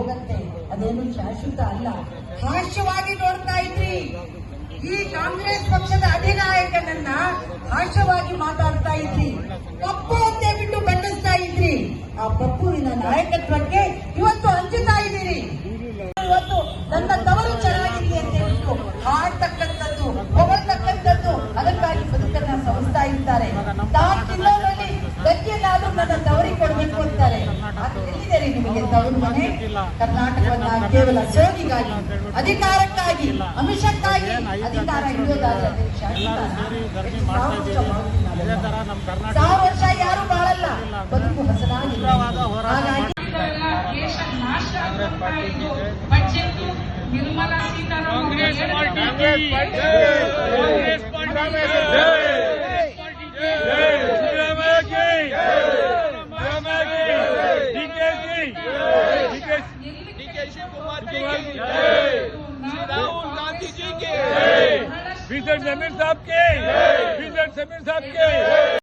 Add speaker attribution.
Speaker 1: ಹೋಗತ್ತೆ. ಅದೇನು ಶಾಶ್ವತ ಅಲ್ಲ. ಹಾಸ್ಯವಾಗಿ ನೋಡ್ತಾ ಇದ್ರಿ. ಈ ಕಾಂಗ್ರೆಸ್ ಪಕ್ಷದ ಅಧಿನಾಯಕನನ್ನ ಹಾಸ್ಯವಾಗಿ ಮಾತಾಡ್ತಾ ಇದ್ರಿ. ಪಪ್ಪು ಅಂತ ಬಿಟ್ಟು ಬಣ್ಣಿಸ್ತಾ ಇದ್ರಿ. ಆ ಪಪ್ಪುವಿನ ನಾಯಕತ್ವಕ್ಕೆ ಇವತ್ತು ಹಂಚುತ್ತಾ ಇದ್ದೀರಿ. ಇವತ್ತು ನನ್ನ ನಿಮಗೆ ತವರು ಮನೆ ಕರ್ನಾಟಕವನ್ನ ಕೇವಲ ಸೋಗಿಗಾಗಿ ಅಧಿಕಾರಕ್ಕಾಗಿ ಅಮಿಷಕ್ಕಾಗಿ ಅಧಿಕಾರ ಹಿಡಿಯೋದಾದ್ರೆ ಸಾವಿರ ವರ್ಷ ಯಾರು ಬಾಳಲ್ಲ. ಬದುಕು ಹಸನಾಗಿ ಹಾಗಾಗಿ
Speaker 2: ದೇಶ ನಾಶ Congress budget Nirmala Sitharaman
Speaker 3: DK Kumar
Speaker 2: ji
Speaker 3: की श्री राहुल गांधी जी की बीजेपी समीर साहब के बीजेपी समीर साहब के